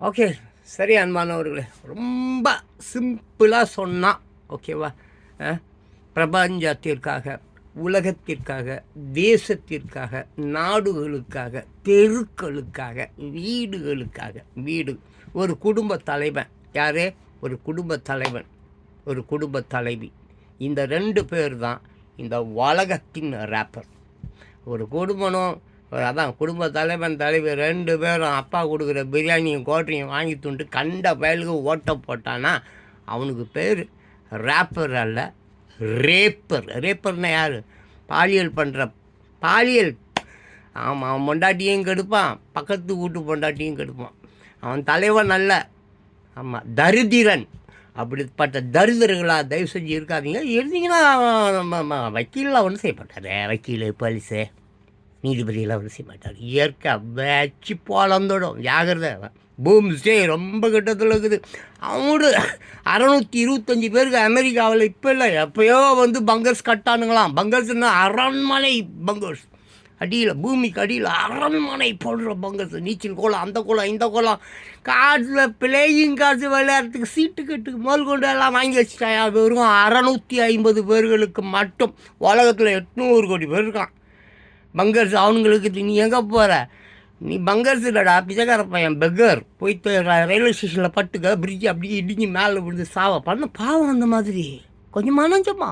Okay சரி அன்பானவர்களே ரொம்ப சிம்பிளாக சொன்னால் ஓகேவா? பிரபஞ்சத்திற்காக உலகத்திற்காக தேசத்திற்காக நாடுகளுக்காக தெருக்களுக்காக வீடுகளுக்காக வீடு. ஒரு குடும்ப தலைவன். யாரே? ஒரு குடும்ப தலைவன். ஒரு குடும்ப தலைவி. இந்த ரெண்டு பேர் தான் இந்த உலகத்தின் ரேப்பர் ஒரு குடும்பம் அதான் குடும்ப தலைவன் தலைவி ரெண்டு பேரும் அப்பா கொடுக்குற பிரியாணியும் கோட்டையும் வாங்கி துண்டு கண்ட பயலுக்கு ஓட்ட போட்டானா அவனுக்கு பேர் ரேப்பர் அல்ல ரேப்பர் ரேப்பர்னா யார்? பாலியல் பண்ணுற பாலியல். ஆமாம் அவன் பொண்டாட்டியும் கெடுப்பான். பக்கத்து வீட்டு பொண்டாட்டியும் கெடுப்பான். அவன் தலைவன் அல்ல. ஆமாம் தரிதிரன் அப்படிப்பட்ட தரிதர்களாக தயவு செஞ்சு இருக்காதீங்க. இருந்தீங்கன்னா நம்ம- வக்கீல்லாம் ஒன்றும் செய்ய வக்கீல் போலீஸு. நீதிபதியெல்லாம் ஒன்றும் செய்ய மாட்டார். இயற்கை வச்சு போலந்தோடும் ஜாகிரதை. பூம் ஸ்டே ரொம்ப கிட்டத்தில் இருக்குது. அவனோட அறநூற்றி இருபத்தஞ்சி பேருக்கு அமெரிக்காவில் இப்போ இல்லை எப்பயோ வந்து பங்கர்ஸ் கட்டானுங்களாம். பங்கர்ஸ்னா அரண்மனை பங்கர்ஸ். அடியில் பூமிக்கு அடியில் அரண்மனை போடுற பங்கர்ஸ். நீச்சல் கோலம் அந்த கோலம் இந்த கோலம். காட்டில் பிளேயிங் காசு விளையாடுறதுக்கு சீட்டு கட்டுக்கு முதல் கொண்டு எல்லாம் வாங்கி வச்சுட்டாயா? வெறும் அறநூற்றி ஐம்பது பேர்களுக்கு மட்டும். உலகத்தில் எட்நூறு கோடி பேர் இருக்கான். பங்கர்ஸ் அவனுங்களுக்கு நீ எங்கே போகிற நீ பங்கர்ஸ் இல்லைடா பிச்சைக்கார பையன் பெக்கர் போயிட்டு ர- ரயில்வே ஸ்டேஷனில் பட்டுக்க பிரிட்ஜ் அப்படியே இடிஞ்சு மேலே விழுந்து சாவை. பண்ண பாவம் அந்த மாதிரி. கொஞ்சம் மனஞ்சமா?